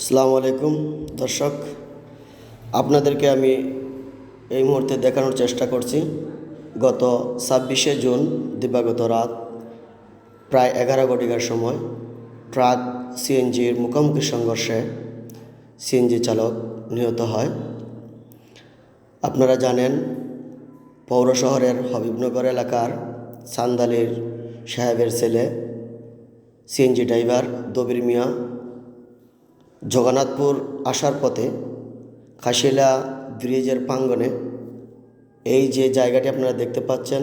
আসসালামু আলাইকুম, দর্শক। আপনাদেরকে আমি এই মুহূর্তে দেখানোর চেষ্টা করছি। গত ছাব্বিশে জুন, দিবাগত রাত প্রায় এগারো ঘটিকার সময় ট্রাক সিএনজির মুখোমুখি সংঘর্ষে সিএনজি চালক নিহত হয়। আপনারা জানেন, পৌর শহরের হবিবনগর এলাকার সান্দালির সাহেবের ছেলে, সিএনজি ড্রাইভার দবির মিয়া জগন্নাথপুর আসার পথে খাসিলা ব্রিজের প্রাঙ্গণে এই যে জায়গাটি আপনারা দেখতে পাচ্ছেন,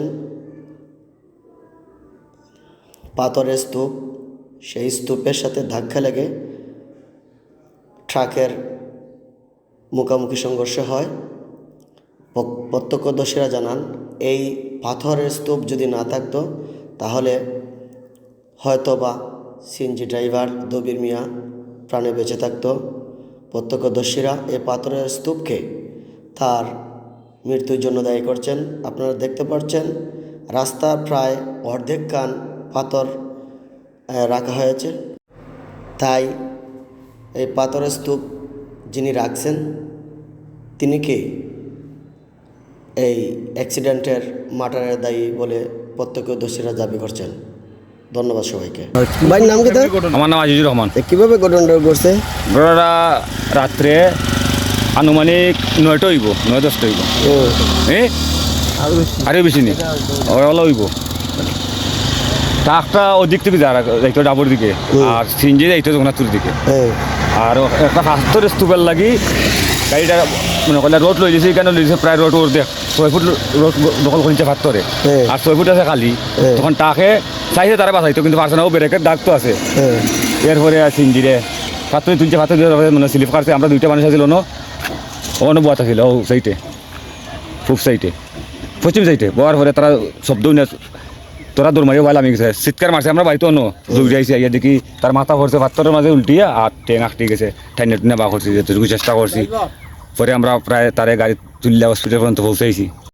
পাথরের স্তূপ, সেই স্তূপের সাথে ধাক্কা লেগে ট্রাকের মুখোমুখি সংঘর্ষ হয়। প্রত্যক্ষদর্শীরা জানান, এই পাথরের স্তূপ যদি না থাকতো, তাহলে হয়তোবা সিএনজি ড্রাইভার দবির মিয়া প্রাণে বেঁচে থাকতো। প্রত্যক্ষদর্শীরা এই পাথরের স্তূপকে তার মৃত্যুর জন্য দায়ী করছেন। আপনারা দেখতে পাচ্ছেন, রাস্তার প্রায় অর্ধেক কান পাথর রাখা হয়েছে। তাই এই পাথরের স্তূপ যিনি রাখছেন, তিনি কে এই অ্যাক্সিডেন্টের মার্টারের দায়ী বলে প্রত্যক্ষদর্শীরা দাবি করছেন? ধন্যবাদ সবাইকে। ভাইয়ের নাম কি আমার নাম আজিজুর রহমান। কীভাবে ঘটনাটা ঘটছে ঘটনাটা রাত্রে আনুমানিক নয়টা হইব নয় দশটা হইব। ও। আরে বেশি নেই। হইব। ট্রাকটা ওদিক থেকে যা যাইতো ডাবর দিকে। আর সিঞ্জি যাইতো জগন্নাথপুর দিকে। হ্যাঁ। আর একটা পাঁচতর স্তূপের লাগি গাড়িটা মনে করলে রোড লই দিয়েছে কেন লইছে প্রায় রোড ওর দেখ ছয় ফুট রোড দখল করেছে পাত্তরে হ্যাঁ। আর ছয় ফুট আছে খালি। হ্যাঁ। তখন টাকে চাইছে তারা বাঁচাইতো কিন্তু পারছে না। ও ব্রেকের দাগ তো আছে। হ্যাঁ। এরপরে সিঞ্জিরে পাত্রে তুলছে পাত্র মানে স্লিপ কাটছে। আমরা দুইটা মানুষ আছিল ন। ওখানে বোয়া থাকিল ও সাইটে পূব সাইটে পশ্চিম সাইটে বোয়ার পরে তারা শব্দ না তোরা দৌড় মারিয়ে ভালো আমি গেছে। চিৎকার মারছে আমরা বাড়িতে অন্য দৌড়ে আইসি আইয়া দেখি তার মাথা ভরছে পাত্রের মাঝে উল্টিয়া আর টেং আটকে গেছে। ঠাইনে টুনে বা করছি চেষ্টা করছি পরে আমরা প্রায় তারে গাড়ি তুললে হসপিটাল পর্যন্ত পৌঁছাইছি।